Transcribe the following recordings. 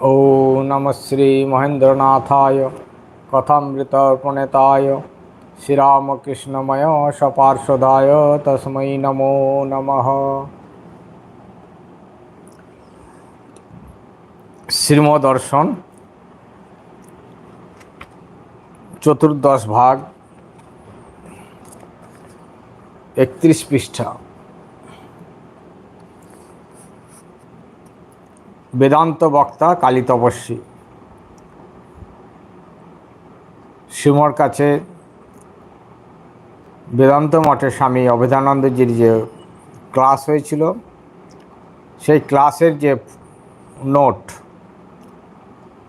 ও নম শ্রী মহেন্দ্রনাথায় কথামৃতর্পণেতায় শ্রীরামকৃষ্ণময় সপার্শ্বদায় তস্मै নমো নমঃ। শ্রীমদর্শন, চতুর্দশ ভাগ, একত্রিশ পৃষ্ঠা। বেদান্ত বক্তা কালী তপস্বী। শ্রীমর কাছে বেদান্ত মঠের স্বামী অভেদানন্দজির যে ক্লাস হয়েছিল, সেই ক্লাসের যে নোট,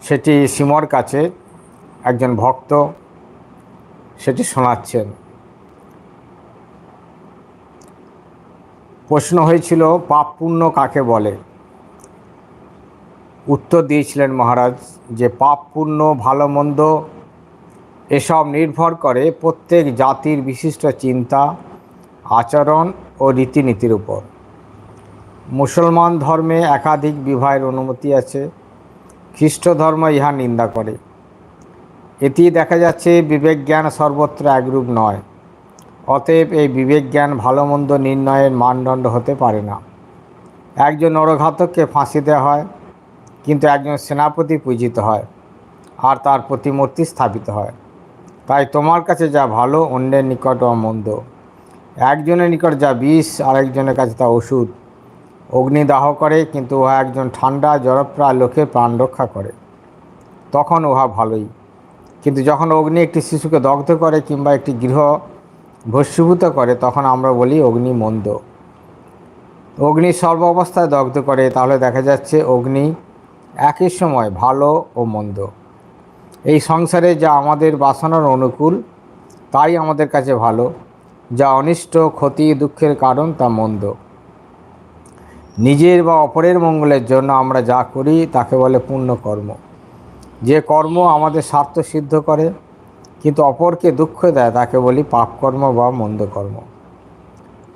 সেটি সিমর কাছে একজন ভক্ত সেটি শোনাচ্ছেন। প্রশ্ন হয়েছিল, পাপ পুণ্য কাকে বলে? উত্তর দিয়েছিলেন মহারাজ যে পাপ পুণ্য ভালো মন্দ এসব নির্ভর করে প্রত্যেক জাতির বিশিষ্ট চিন্তা, আচরণ ও রীতিনীতির উপর। মুসলমান ধর্মে একাধিক বিবাহের অনুমতি আছে, খ্রিস্ট ধর্ম ইহা নিন্দা করে। এটি দেখা যাচ্ছে বিবেক জ্ঞান সর্বত্র একরূপ নয়, অতএব এই বিবেক জ্ঞান ভালো মন্দ নির্ণয়ের মানদণ্ড হতে পারে না। একজন নরঘাতককে ফাঁসি দেওয়া হয় কিন্তু একজন সেনাপতি পূজিত হয় আর তার প্রতিমূর্তি স্থাপিত হয়। তাই তোমার কাছে যা ভালো, অন্যের নিকট মন্দ একজনের নিকট যা বিষ, আরেকজনের কাছে তা ওষুধ। অগ্নিদাহ করে, কিন্তু উহা একজন ঠান্ডা, জড়প্রায় লোকের প্রাণ রক্ষা করে। তখন উহা ভালোই। কিন্তু যখন অগ্নি একটি শিশুকে দগ্ধ করে কিংবা একটি গৃহ ভস্মীভূত করে, তখন আমরা বলি অগ্নি মন্দ। অগ্নি সর্ব অবস্থায় দগ্ধ করে, তাহলে দেখা যাচ্ছে অগ্নি একই সময় ভালো ও মন্দ। এই সংসারে যা আমাদের বাসনার অনুকূল, তাই আমাদের কাছে ভালো। যা অনিষ্ট, ক্ষতি, দুঃখের কারণ, তা মন্দ। নিজের বা অপরের মঙ্গলের জন্য আমরা যা করি, তাকে বলে পুণ্যকর্ম। যে কর্ম আমাদের স্বার্থ সিদ্ধ করে, কিন্তু অপরকে দুঃখ দেয়, তাকে বলি পাপকর্ম বা মন্দ কর্ম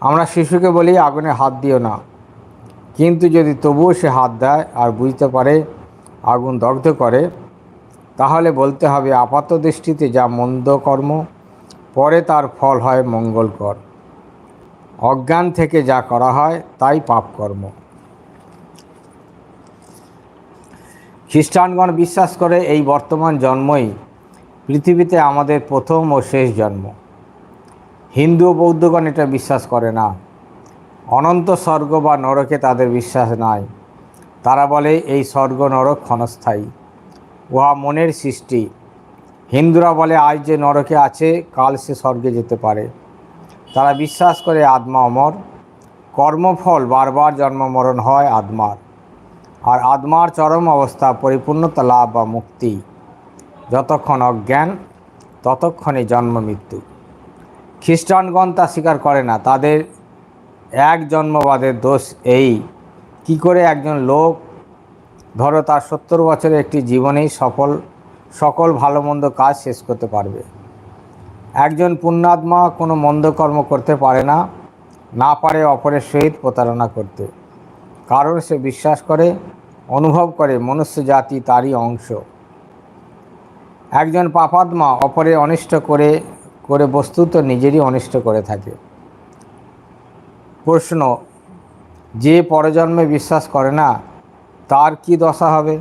আমরা শিশুকে বলি, আগুনে হাত দিও না। কিন্তু যদি তবুও সে হাত দেয় আর বুঝতে পারে আগুন দগ্ধ করে, তাহলে বলতে হবে আপাত দৃষ্টিতে যা মন্দ কর্ম, পরে তার ফল হয় মঙ্গলকর। অজ্ঞান থেকে যা করা হয়, তাই পাপকর্ম। খ্রিস্টানগণ বিশ্বাস করে এই বর্তমান জন্মই পৃথিবীতে আমাদের প্রথম ও শেষ জন্ম। হিন্দু ও বৌদ্ধগণ এটা বিশ্বাস করে না। অনন্ত স্বর্গ বা নরকে তাদের বিশ্বাস নাই। তারা বলে, এই স্বর্গ নরক ক্ষণস্থায়ী। উহা মনের সৃষ্টি। হিন্দুরা বলে, আজ যে নরকে আছে, কাল সে স্বর্গে যেতে পারে। তারা বিশ্বাস করে, আত্মা অমর। কর্মফল, বারবার জন্ম মরণ হয় আত্মার। আর আত্মার চরম অবস্থা, পরিপূর্ণতা, লাভ বা মুক্তি। যতক্ষণ অজ্ঞান, ততক্ষণে জন্ম মৃত্যু। খ্রিস্টানগণ তা স্বীকার করে না। তাদের এক জন্মবাদের দোষ এই কি করে একজন লোক, ধরো তার সত্তর বছরের একটি জীবনেই সফল, সকল ভালো মন্দ কাজ শেষ করতে পারবে। একজন পুণ্যাত্মা কোনো মন্দ কর্ম করতে পারে না না পারে অপরের সহিত প্রতারণা করতে। কারণ সে বিশ্বাস করে, অনুভব করে মনুষ্য জাতি তারই অংশ। একজন পাপাত্মা অপরের অনিষ্ট করে করে বস্তুত নিজেরই অনিষ্ট করে থাকে। প্রশ্ন যে পরজন্মে বিশ্বাস করে না, তার কি দশা হবে?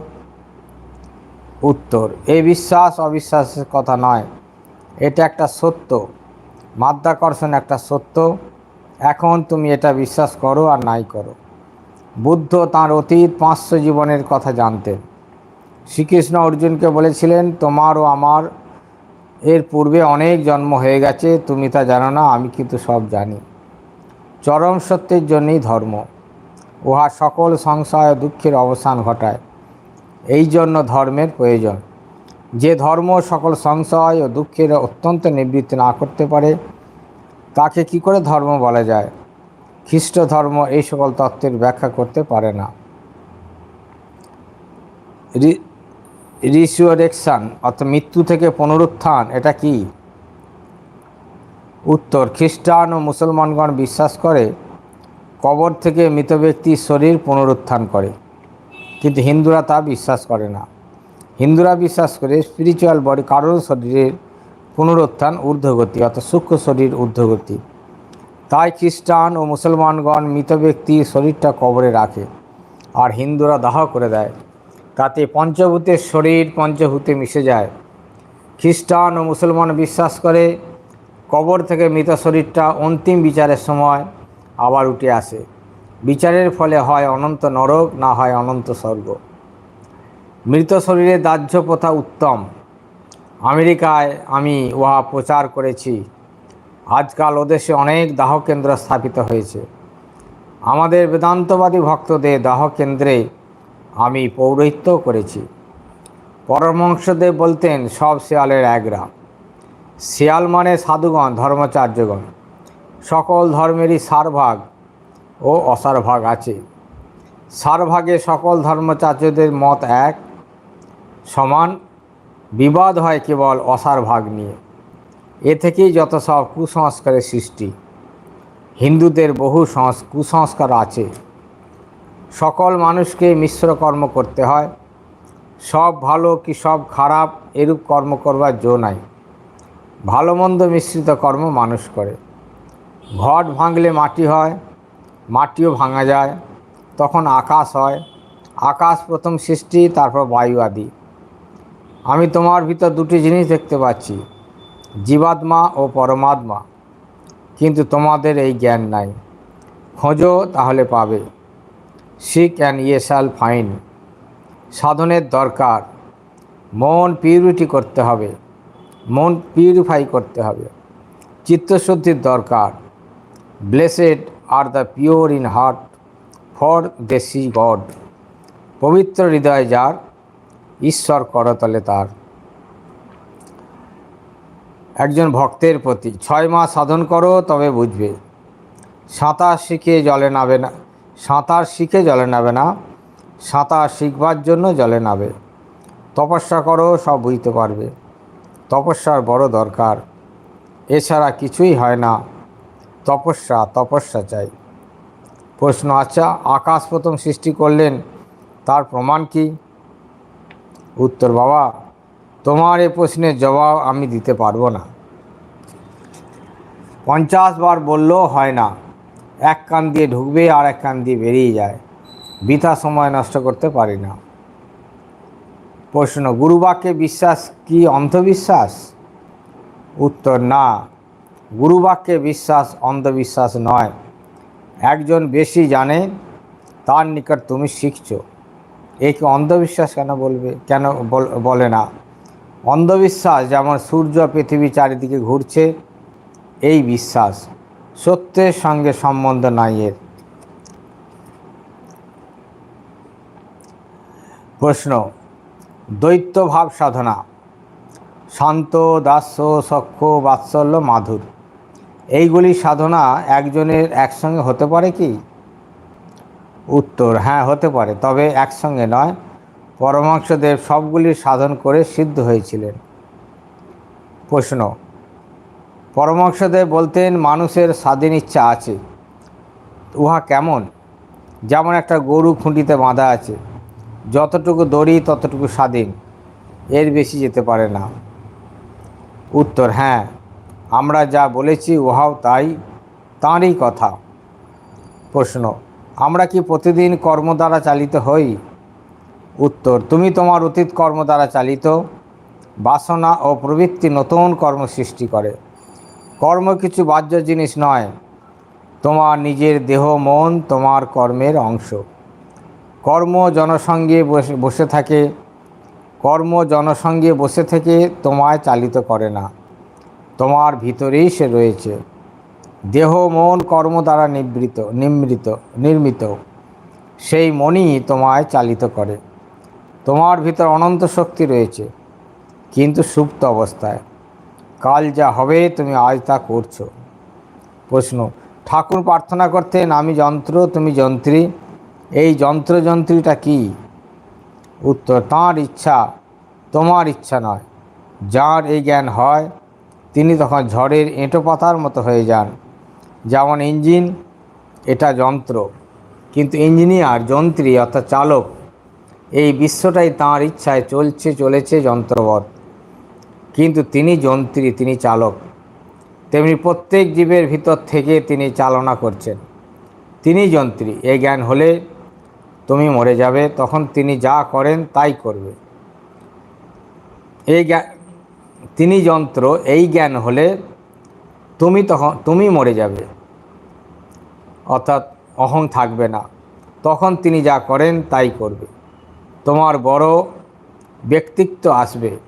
উত্তর এই বিশ্বাস অবিশ্বাসের কথা নয়। এটা একটা সত্য। মাধ্যাকর্ষণ একটা সত্য। এখন তুমি এটা বিশ্বাস করো আর নাই করো। বুদ্ধ তাঁর অতীত পাঁচশো জীবনের কথা জানতেন। শ্রীকৃষ্ণ অর্জুনকে বলেছিলেন, তোমার ও আমার, এর পূর্বে অনেক জন্ম হয়ে গেছে, তুমি তা জানো না, আমি কিন্তু সব জানি। চরম সত্যের জন্যই ধর্ম। উহা সকল সংশয় দুঃখের অবসান ঘটায়। এই জন্য ধর্মের প্রয়োজন। যে ধর্ম সকল সংশয় ও দুঃখের অত্যন্ত নিবৃত্তি না করতে পারে, তাকে কি করে ধর্ম বলা যায়? খ্রিস্ট ধর্ম এই সকল তত্ত্বের ব্যাখ্যা করতে পারে না। রিসুয়ারেকশান অর্থাৎ মৃত্যু থেকে পুনরুত্থান, এটা কি? উত্তর, খ্রিস্টান ও মুসলমানগণ বিশ্বাস করে কবর থেকে মৃত ব্যক্তির শরীর পুনরুত্থান করে। কিন্তু হিন্দুরা তা বিশ্বাস করে না। হিন্দুরা বিশ্বাস করে স্পিরিচুয়াল বডি কারোর শরীরের পুনরুত্থান ঊর্ধ্বগতি অর্থাৎ সূক্ষ্ম শরীর ঊর্ধ্বগতি। তাই খ্রিস্টান ও মুসলমানগণ মৃত ব্যক্তির শরীরটা কবরে রাখে আর হিন্দুরা দাহ করে দেয়। তাতে পঞ্চভূতের শরীর পঞ্চভূতে মিশে যায়। খ্রিস্টান ও মুসলমান বিশ্বাস করে কবর থেকে মৃত শরীরটা অন্তিম বিচারের সময় আবার উঠে আসে। বিচারের ফলে হয় অনন্ত নরক, না হয় অনন্ত স্বর্গ। মৃত শরীরে দাহ্য প্রথা উত্তম। আমেরিকায় আমি উহা প্রচার করেছি। আজকাল ওদেশে অনেক দাহ কেন্দ্র স্থাপিত হয়েছে। আমাদের বেদান্তবাদী ভক্তদের দাহ কেন্দ্রে আমি পৌরহিত্য করেছি। পরমংশদেব বলতেন, সব শেয়ালের একরা শেয়াল মানে সাধুগণ, ধর্মাচার্যগণ। সকল ধর্মেরই সারভাগ ও অসারভাগ আছে। সারভাগে সকল ধর্মাচার্যদের মত এক, সমান, বিবাদ হয় কেবল অসার ভাগ নিয়ে। এ থেকেই যত সব কুসংস্কারের সৃষ্টি। হিন্দুদের বহু সংস, কুসংস্কার আছে। সকল মানুষকে মিশ্র কর্ম করতে হয়। সব ভালো কি সব খারাপ এরূপ কর্ম করবার জো নাই। ভালো মন্দ মিশ্রিত কর্ম মানুষ করে। ঘট ভাঙলে মাটি হয়, মাটিও ভাঙা যায়, তখন আকাশ হয়। আকাশ প্রথম সৃষ্টি, তারপর বায়ু আদি। আমি তোমার ভিতর দুটি জিনিস দেখতে পাচ্ছি, জীবাত্মা ও পরমাত্মা। কিন্তু তোমাদের এই জ্ঞান নাই। খোঁজো, তাহলে পাবে। Seek and ye shall find সাধনের দরকার। মন পিউরিটি করতে হবে। মন পিউরিফাই করতে হবে। চিত্তশুদ্ধির দরকার। Blessed are the pure in heart for they see God পবিত্র হৃদয় যার, ঈশ্বর করতলে তার। একজন ভক্তের প্রতি ছয় মাস সাধন করো, তবে বুঝবে। সাঁতার শিখে জলে নাবে না, সাঁতার শিখে জলে নাবে না, সাঁতার শিখবার জন্য জলে নাবে। তপস্যা করো, সব বুঝতে পারবে। তপস্যার বড় দরকার। এছাড়া কিছুই হয় না। তপস্যা তপস্যা চাই। প্রশ্ন আচ্ছা আকাশ প্রথম সৃষ্টি করলেন, তার প্রমাণ কি? উত্তর, বাবা, তোমার এ প্রশ্নের জবাব আমি দিতে পারব না। পঞ্চাশ বার বললেও হয় না। এক কান দিয়ে ঢুকবে আর এক কান দিয়ে বেরিয়ে যায়। বৃথা সময় নষ্ট করতে পারি না। প্রশ্ন, গুরুবাক্যে বিশ্বাস কি? অন্ধবিশ্বাস? উত্তর, না। গুরুবাক্যে বিশ্বাস, অন্ধবিশ্বাস নয়। একজন বেশি জানে, তার নিকট তুমি শিখছো। একে অন্ধবিশ্বাস কেন বলবে, কেন বলে না? অন্ধবিশ্বাস যেমন সূর্য পৃথিবী চারিদিকে ঘুরছে, এই বিশ্বাস সত্যের সঙ্গে সম্বন্ধ নাই এর। প্রশ্ন, দৈত্যভাব সাধনা। শান্ত, দাস্য সক্ষ বাৎসল্য, মাধুর। এইগুলি সাধনা একজনের একসঙ্গে হতে পারে কি? উত্তর হ্যাঁ হতে পারে, তবে একসঙ্গে নয়। পরমাংশদেব সবগুলি সাধন করে সিদ্ধ হয়েছিলেন। প্রশ্ন পরমাংশদেব বলতেন, মানুষের স্বাধীন ইচ্ছা আছে, উহা কেমন? যেমন একটা গরু খুঁটিতে বাঁধা আছে, যতটুকু দড়ি ততটুকু স্বাধীন, এর বেশি যেতে পারে না। উত্তর হ্যাঁ আমরা যা বলেছি উহাও তাই, তাঁরই কথা। প্রশ্ন, আমরা কি প্রতিদিন কর্ম দ্বারা চালিত হই? উত্তর, তুমি তোমার অতীত কর্ম দ্বারা চালিত। বাসনা ও প্রবৃত্তি নতুন কর্ম সৃষ্টি করে। কর্ম কিছু বাহ্য জিনিস নয়, তোমার নিজের দেহ, মন, তোমার কর্মের অংশ। কর্ম জনসঙ্গে বসে বসে থাকে, কর্ম জনসঙ্গে বসে থেকে তোমায় চালিত করে না। তোমার ভিতরেই সে রয়েছে। দেহ, মন, কর্ম দ্বারা নিবৃত, নিমৃত, নির্মিত। সেই মনই তোমায় চালিত করে। তোমার ভিতর অনন্ত শক্তি রয়েছে, কিন্তু সুপ্ত অবস্থায়। কাল যা হবে তুমি আজ তা করছ। প্রশ্ন, ঠাকুর প্রার্থনা করতেন, আমি যন্ত্র, তুমি যন্ত্রী। এই যন্ত্র যন্ত্রীটা কি? উত্তর, তাঁর ইচ্ছা, তোমার ইচ্ছা নয়। যার এই জ্ঞান হয় তিনি তখন ঝড়ের এঁটো পাতার মতো হয়ে যান। যেমন ইঞ্জিন, এটা যন্ত্র। কিন্তু ইঞ্জিনিয়ার, যন্ত্রী অর্থাৎ চালক, এই বিশ্বটাই তাঁর ইচ্ছায় চলছে, চলেছে যন্ত্রবৎ কিন্তু তিনি যন্ত্রী, তিনি চালক। তেমনি প্রত্যেক জীবের ভিতর থেকে তিনি চালনা করছেন। তিনি যন্ত্রী এই জ্ঞান হলে তুমি মরে যাবে, তখন তিনি যা করেন তাই করবে। এই তিনি যন্ত্র, এই জ্ঞান হলে তুমি তখন, তুমি মরে যাবে। অর্থাৎ অহং থাকবে না। তখন তিনি যা করেন তাই করবে। তোমার বড় ব্যক্তিত্ব আসবে।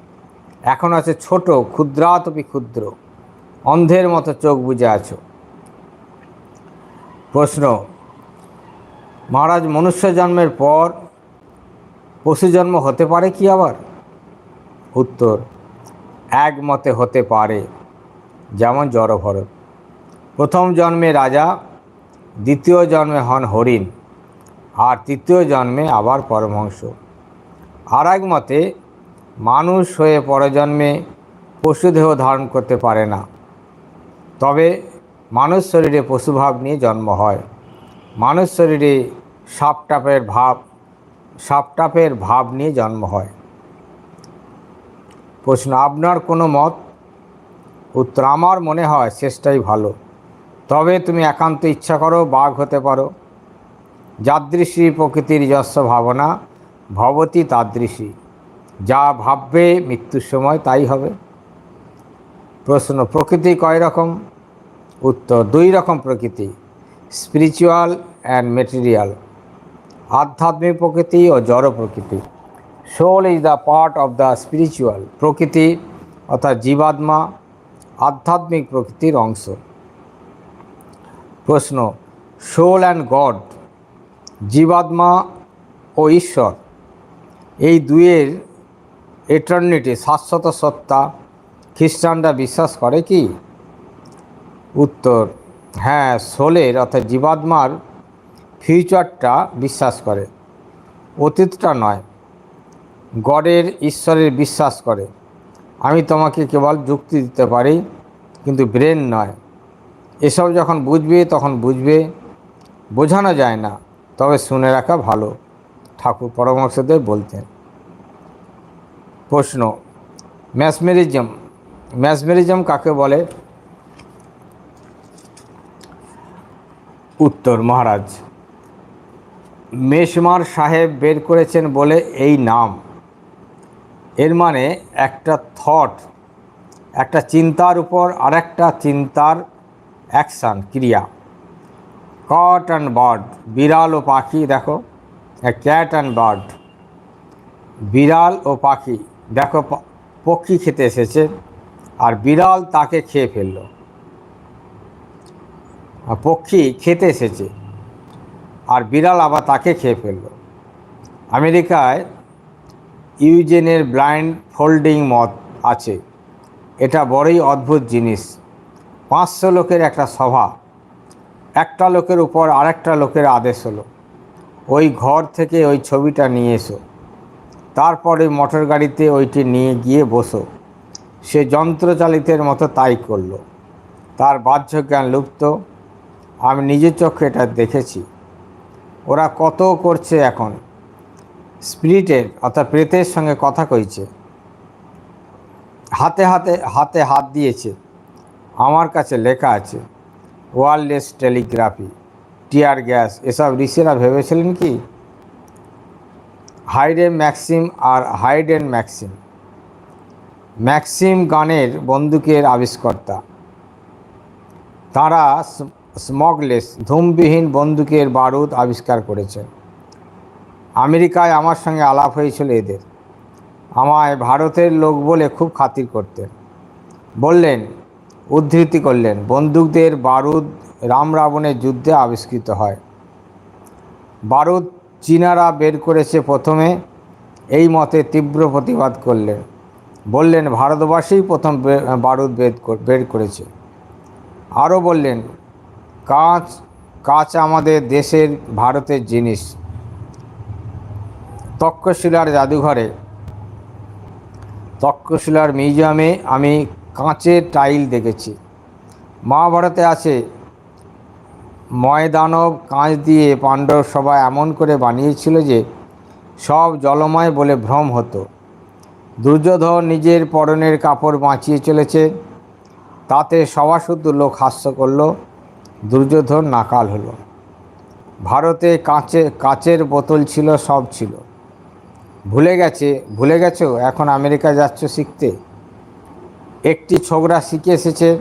এখন আছে ছোট, ক্ষুদ্রাতপি ক্ষুদ্র। অন্ধের মতো চোখ বুঝে আছো। প্রশ্ন, মহারাজ, মনুষ্য জন্মের পর পশু জন্ম হতে পারে কি আবার? উত্তর একমতে হতে পারে। যেমন জড়ভরত। প্রথম জন্মে রাজা, দ্বিতীয় জন্মে হন হরিণ, আর তৃতীয় জন্মে আবার পরমহংস। আর এক মতে মানুষ হয়ে পরজন্মে পশুদেহ ধারণ করতে পারে না। তবে মানুষ শরীরে পশুভাব নিয়ে জন্ম হয়। মানুষ শরীরে সাপটাপের ভাব সাপটাপের ভাব নিয়ে জন্ম হয়। প্রশ্ন, আপনার কোনো মত? উত্তর, আমার মনে হয় শেষটাই ভালো। তবে তুমি একান্ত ইচ্ছা করো বাঘ হতে পারো। যাদৃশী প্রকৃতির যস্য ভাবনা, ভবতী তাদৃশী। যা ভাববে মৃত্যুর সময় তাই হবে। প্রশ্ন, প্রকৃতি কয় রকম? উত্তর, দুই রকম প্রকৃতি, স্পিরিচুয়াল অ্যান্ড মেটেরিয়াল, আধ্যাত্মিক প্রকৃতি ও জড় প্রকৃতি। Soul is the part of the spiritual প্রকৃতি, অর্থাৎ জীবাত্মা, আধ্যাত্মিক প্রকৃতির অংশ। প্রশ্ন সোল অ্যান্ড গড জীবাত্মা ও ঈশ্বর, এই দুয়ের এটার্নিটি শাশ্বত সত্তা, খ্রিস্টানরা বিশ্বাস করে কি? উত্তর হ্যাঁ সোলের অর্থাৎ জীবাত্মার ফিউচারটা বিশ্বাস করে। অতীতটা নয় গডের ঈশ্বরের বিশ্বাস করে। আমি তোমাকে কেবল যুক্তি দিতে পারি, কিন্তু ব্রেন নয়। এসব যখন বুঝবে, তখন বুঝবে। বোঝানো যায় না, তবে শুনে রাখা ভালো, ঠাকুর পরামর্শদের বলতেন। প্রশ্ন, ম্যাসমেরিজম ম্যাসমেরিজম কাকে বলে? উত্তর, মহারাজ মেশমার সাহেব বের করেছেন বলে এই নাম। এর মানে একটা থট একটা চিন্তার উপর আরেকটা চিন্তার অ্যাকশান ক্রিয়া। কট অ্যান্ড বার্ড বিড়াল ও পাখি, দেখো ক্যাট অ্যান্ড বার্ড বিড়াল ও পাখি, দেখো পক্ষী খেতে এসেছে, আর বিড়াল তাকে খেয়ে ফেলল। পক্ষী খেতে এসেছে, আর বিড়াল আবার তাকে খেয়ে ফেলল। আমেরিকায় ইউজেনের ব্লাইন্ড ফোল্ডিং মত আছে। এটা বড়ই অদ্ভুত জিনিস। পাঁচশো লোকের একটা সভা। একটা লোকের উপর আরেকটা লোকের আদেশ হলো। ওই ঘর থেকে ওই ছবিটা নিয়ে এসো। তারপরে মোটর গাড়িতে ওইটি নিয়ে গিয়ে বসো। সে যন্ত্রচালিতের মতো তাই করল। তার বাহ্য জ্ঞান লুপ্ত। আমি নিজের চোখে এটা দেখেছি। ওরা কত করছে এখন? স্পিরিটের অর্থাৎ প্রেতের সঙ্গে কথা কইছে। হাতে হাতে হাতে হাত দিয়েছে। আমার কাছে লেখা আছে, ওয়ারলেস টেলিগ্রাফি, টিয়ার গ্যাস, এসব ঋষিরা ভেবেছিলেন কি? হাইডেন ম্যাক্সিম আর হাইডেন ম্যাক্সিম। ম্যাক্সিম গানের বন্দুকের আবিষ্কর্তা। তারা স্মগলেস, ধূমবিহীন বন্দুকের বারুদ আবিষ্কার করেছেন। আমেরিকায় আমার সঙ্গে আলাপ হয়েছিল এদের। আমায় ভারতের লোক বলে খুব খাতির করতেন। বললেন, উদ্ধৃতি করলেন, বন্দুকদের বারুদ রাম রাবণের যুদ্ধে আবিষ্কৃত হয়। বারুদ চীনারা বের করেছে প্রথমে, এই মতে তীব্র প্রতিবাদ করলেন। বললেন, ভারতবাসীই প্রথম বারুদ বের করেছে। আরও বললেন, কাঁচ কাঁচ আমাদের দেশের, ভারতের জিনিস। তক্ষশিলার জাদুঘরে। তক্ষশিলার মিউজিয়ামে আমি কাঁচের টাইল দেখেছি। মহাভারতে আছে, ময়দানব কাঁচ দিয়ে পাণ্ডব সবাই এমন করে বানিয়েছিল যে, সব জলময় বলে ভ্রম হতো। দুর্যোধন নিজের পরনের কাপড় বাঁচিয়ে চলেছে। তাতে সবাশুদ্ধ লোক হাস্য করল, দুর্যোধন নাকাল হলো। ভারতে কাঁচে, কাচের বোতল ছিল, সব ছিল। ভুলে গেছে, ভুলে গেছো? এখন আমেরিকা যাচ্ছ শিখতে? একটি ছোকরা শিখে এসেছে,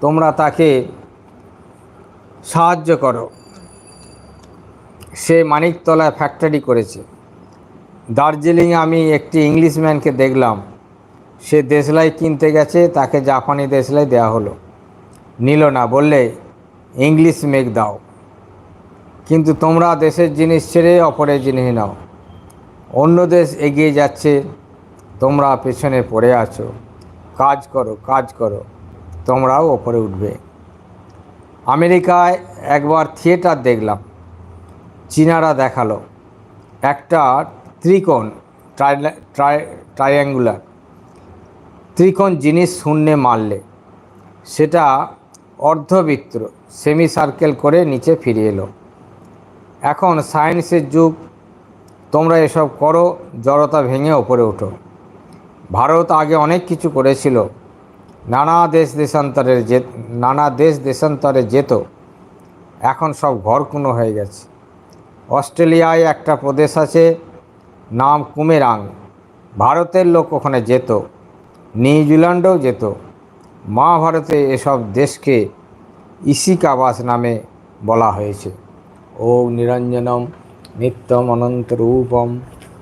তোমরা তাকে সাহায্য করো। সে মানিকতলায় ফ্যাক্টরি করেছে। দার্জিলিংয়ে আমি একটি ইংলিশম্যানকে দেখলাম। সে দেশলাই কিনতে গেছে, তাকে জাপানি দেশলাই দেওয়া হলো। নিল না, বললে, ইংলিশ মেঘ দাও। কিন্তু তোমরা দেশের জিনিস ছেড়ে অপরের জিনিস নাও। অন্য দেশ এগিয়ে যাচ্ছে, তোমরা পেছনে পড়ে আছো। কাজ করো কাজ করো, তোমরাও ওপরে উঠবে। আমেরিকায় একবার থিয়েটার দেখলাম, চীনারা দেখাল। একটা ত্রিকোণ ট্রায়াঙ্গুলার ত্রিকোণ জিনিস শূন্যে মারলে, সেটা অর্ধবৃত্ত সেমি সার্কেল করে নিচে ফিরে এলো। এখন সায়েন্সের যুগ তোমরা এসব করো, জড়তা ভেঙে ওপরে ওঠো। ভারত আগে অনেক কিছু করেছিল। নানা দেশ দেশান্তরের যে, নানা দেশ দেশান্তরে যেত। এখন সব ঘরকুনো হয়ে গেছে। অস্ট্রেলিয়ায় একটা প্রদেশ আছে, নাম কুমেরাং। ভারতের লোক ওখানে যেত। নিউজিল্যান্ডেও যেত। মহাভারতে এসব দেশকে ইসিকাবাস নামে বলা হয়েছে। ও নিরঞ্জনম। নিত্যম অনন্তরূপম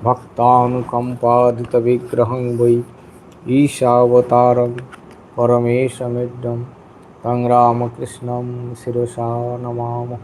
ভক্তানুকম্পাদিত বিগ্রহং বৈ ঈশাবতারং পরমেশমিডম তং রামকৃষ্ণম শিরসা নমামহ